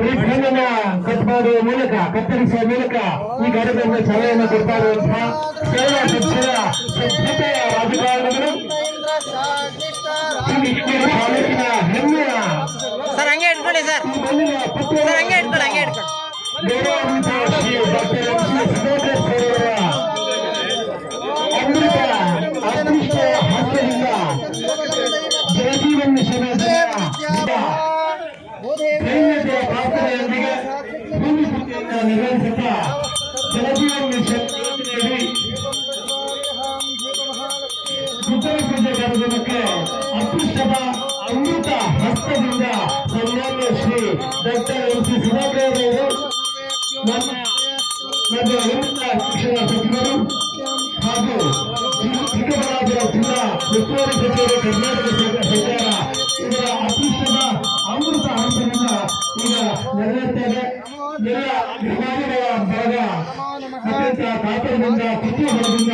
ಈ ಮಣ್ಣನ್ನ ಕಟ್ ಮಾಡುವ ಮೂಲಕ ಕತ್ತರಿಸುವ ಮೂಲಕ ಈ ಗಾಡಿಗಳಿಗೆ ಸಲಹೆಯನ್ನು ಕೊಡ್ತಾ ಇರುವಂತಹ ಸೇವಾ ಪಕ್ಷದ ಸಭ್ಯತೆಯ ರಾಜಕಾರಣಿಗಳು ಈ ವಿಷ್ಣು ತಾಲೂಕಿನ ಹೆಮ್ಮೆಯ ಸರ್ ಹಂಗೆ ಇಟ್ಕೊಳ್ಳಿ ಸರ್ ಮಣ್ಣಿನ ಪುತ್ರ ಸರ್ ಹಂಗೆ ಇಟ್ಕೊಳ್ಳಿ ಹಂಗೆ ಇಟ್ಕೊಳ್ಳಿ ಪೂಜೆ ಕಾರ್ಯಕ್ರಮಕ್ಕೆ ಅದೃಷ್ಟದ ಅಮೃತ ಹಸ್ತದಿಂದ ಸನ್ಮಾನ್ಯ Shri doctor M C Sudhakar ಅವರು, ನಮ್ಮ ನಮ್ಮ ಉನ್ನತ ಶಿಕ್ಷಣ ಸಚಿವರು ಹಾಗೂ ಚಿಕ್ಕಬಳ್ಳಾಪುರ ಜಿಲ್ಲಾ ಉಸ್ತುವಾರಿ ಸಚಿವರು ಕರ್ನಾಟಕ ಸರ್ಕಾರ ಇದರ ಅದೃಷ್ಟದ ಅಮೃತ ಹಂತದಿಂದ ಈಗ ನೆರವೇರ್ತೇವೆ ಎಲ್ಲ ಅಭಿಮಾನಿಗಳ ಬಳಗ ಅತ್ಯಂತ ಕಾತರದಿಂದ ಕುತೂಹಲದಿಂದ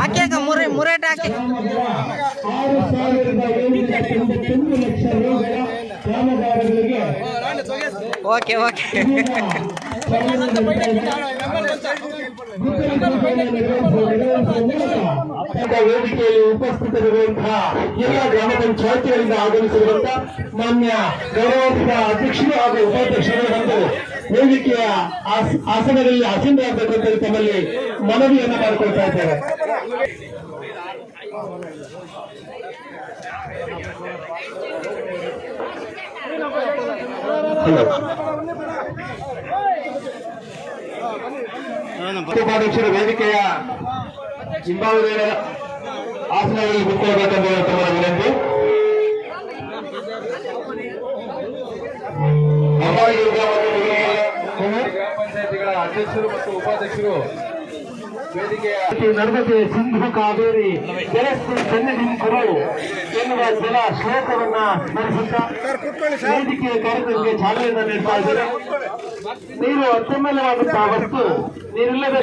ಹಾಕಿ ಮೂರೇ ಮೂರೇಟ್ ಹಾಕಿ. ಆರು ಸಾವಿರದ ಏಳು ಲಕ್ಷ ರೂಪಾಯಿ ಕಾಮಗಾರಿಗಳಿಗೆ ಓಕೆ ಓಕೆ. ವೇದಿಕೆಯಲ್ಲಿ ಉಪಸ್ಥಿತರಿರುವಂತಹ ಎಲ್ಲ ಗ್ರಾಮ ಪಂಚಾಯತಿಗಳಿಂದ ಆಗಮಿಸಿರುವಂತಹ ಮಾನ್ಯ ಗೌರವಾನ್ವಿತ ಅಧ್ಯಕ್ಷರು ಹಾಗೂ ಉಪಾಧ್ಯಕ್ಷರು ಬಂದು ವೇದಿಕೆಯ ಆಸನದಲ್ಲಿ ಆಸನಗಳಲ್ಲಿ ಆಸೀನರಾಗಬೇಕು ಅಂತ ತಮ್ಮಲ್ಲಿ ಮನವಿಯನ್ನು ಮಾಡಿಕೊಳ್ತಾ ಇದ್ದೇವೆ. ಉಪಾಧ್ಯಕ್ಷರು ವೇದಿಕೆಯ ಹಿಂಭಾಗದ ಆಸನಗಳಲ್ಲಿ ಕುತ್ಕೊಳ್ಬೇಕೆಂದು ತಮ್ಮ ವಿನಂತಿ. ಪಂಚಾಯತಿಗಳ ಅಧ್ಯಕ್ಷರು ಮತ್ತು ಉಪಾಧ್ಯಕ್ಷರು ನರ್ಮದೆ ಸಿಂಧು ಕಾವೇರಿ ಜಲಸ್ತಿ ಸನ್ನಿಧಿಂತರು ಎನ್ನುವ ಜಲ ಶ್ಲೋಕವನ್ನ ಸ್ಮರಿಸುತ್ತಾ ವೇದಿಕೆಯ ಕಾರ್ಯಕ್ರಮಕ್ಕೆ ಚಾಲನೆಯನ್ನು ನೀಡ್ತಾ ಇದ್ದಾರೆ. ನೀರು ಅತ್ಯಮೂಲ್ಯವಾದಂತಹ ವಸ್ತು ನೀರಿಲ್ಲದೆ